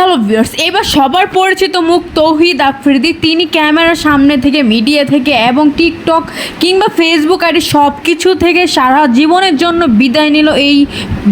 Hello viewers এবার সবার পরিচিত মুখ তৌহিদ আফ্রিদি। তিনি ক্যামেরার সামনে থেকে মিডিয়া থেকে এবং টিকটক কিংবা ফেসবুক আইডি সব কিছু থেকে সারা জীবনের জন্য বিদায় নিল এই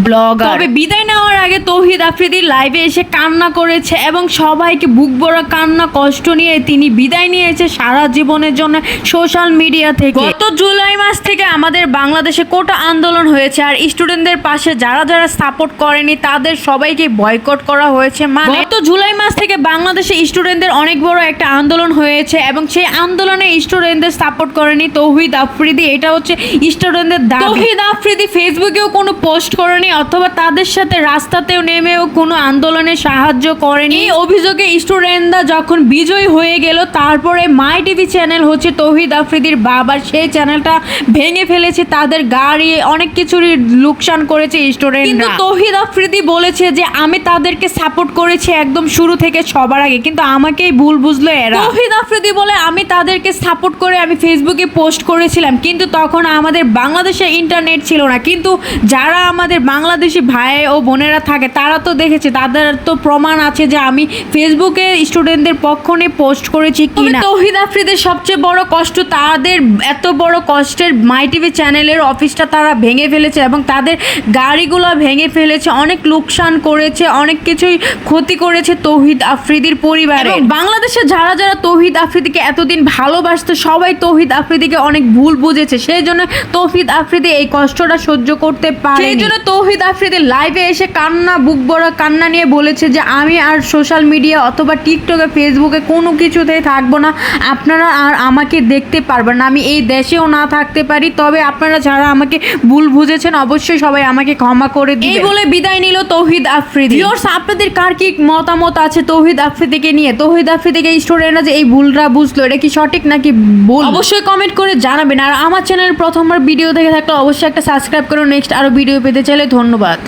ব্লগার তবে বিদায় নেওয়ার আগে তৌহিদ আফ্রিদি লাইভে এসে কান্না করেছে এবং সবাইকে বুক ভরা কান্না, কষ্ট নিয়ে তিনি বিদায় নিয়েছে সারা জীবনের জন্য সোশ্যাল মিডিয়া থেকে। গত জুলাই মাস থেকে আমাদের বাংলাদেশে কোটা আন্দোলন হয়েছে আর স্টুডেন্টদের পাশে যারা যারা সাপোর্ট করেনি তাদের সবাইকে বয়কট করা হয়েছে। মানে গত জুলাই মাস থেকে বাংলাদেশে স্টুডেন্টদের অনেক বড় একটা আন্দোলন হয়েছে এবং সেই আন্দোলনে স্টুডেন্টদের সাপোর্ট করেনি তৌহিদ আফ্রিদি। এটা হচ্ছে স্টুডেন্টদের দাবি। তৌহিদ আফ্রিদি ফেসবুকেও কোনো পোস্ট করেনি অথবা তাদের সাথে রাস্তাতেও নেমেও কোনো আন্দোলনে সাহায্য করেনি। এই অভিযোগে স্টুডেন্টরা যখন বিজয়ী হয়ে গেল তারপরে মাই টিভি চ্যানেল হচ্ছে তৌহিদ আফ্রিদির বাবার সেই চ্যানেলটা ভেঙে ফেলেছে তাদের গাড়ি অনেক কিছুরই লোকসান করেছে স্টুডেন্ট কিন্তু তৌহিদ আফ্রিদি বলেছে যে আমি তাদেরকে সাপোর্ট করেছি একদম শুরু থেকে সবার আগে কিন্তু আমাকেই ভুল বুঝলো এরা। তৌহিদ আফ্রিদি বলে আমি তাদেরকে সাপোর্ট করে আমি ফেসবুকে পোস্ট করেছিলাম কিন্তু তখন আমাদের বাংলাদেশে ইন্টারনেট ছিল না। কিন্তু যারা আমাদের বাংলাদেশি ভাই ও বোনেরা থাকে তারা তো দেখেছে তাদের তো প্রমাণ আছে যে আমি ফেসবুকে স্টুডেন্টদের পক্ষ নিয়ে পোস্ট করেছি কিনা। তৌহিদ আফ্রিদের সবচেয়ে বড় কষ্ট তাদের এত বড় কষ্টের মাই টিভি চ্যানেলের অফিসটা তারা ভেঙে ফেলেছে এবং তাদের গাড়িগুলো ভেঙে ফেলেছে অনেক লোকসান করেছে অনেক কিছুই ক্ষতি করেছে তৌহিদ আফ্রিদির পরিবারে। বাংলাদেশে যারা যারা তৌহিদ আফ্রিদিকে এতদিন ভালোবাসতো সবাই তৌহিদ আফ্রিদিকে অনেক ভুল বুঝেছে। সেই জন্য তৌহিদ আফ্রিদি এই কষ্টটা সহ্য করতে পারে সেই জন্য তৌহিদ আফ্রিদি লাইভে এসে কান্না বুক বড় কান্না নিয়ে বলেছে যে আমি আর সোশ্যাল মিডিয়া অথবা টিকটকে ফেসবুকে কোনো কিছুতেই থাকব না। আপনারা আর আমাকে দেখতে পারবেন না। আমি এই দেশেও না থাকতে পারি। তবে আপনারা যারা আমাকে ভুল বুঝেছেন অবশ্যই সবাই আমাকে ক্ষমা করে এই বলে বিদায় নিল তৌহিদ আফ্রিদি। আপনাদের কার কি মতামত আছে তৌহিদ আফ্রিদিকে নিয়ে। তৌহিদ আফ্রিদিকে স্টুডেন্টরা যে এই ভুলরা বুঝলো, এটা কি সঠিক নাকি ভুল? অবশ্যই কমেন্ট করে জানাবেন। আর আমার চ্যানেল প্রথমবার ভিডিও দেখে থাকলে অবশ্যই একটা সাবস্ক্রাইব করুন নেক্সট আরও ভিডিও পেতে চাইলে ধন্যবাদ।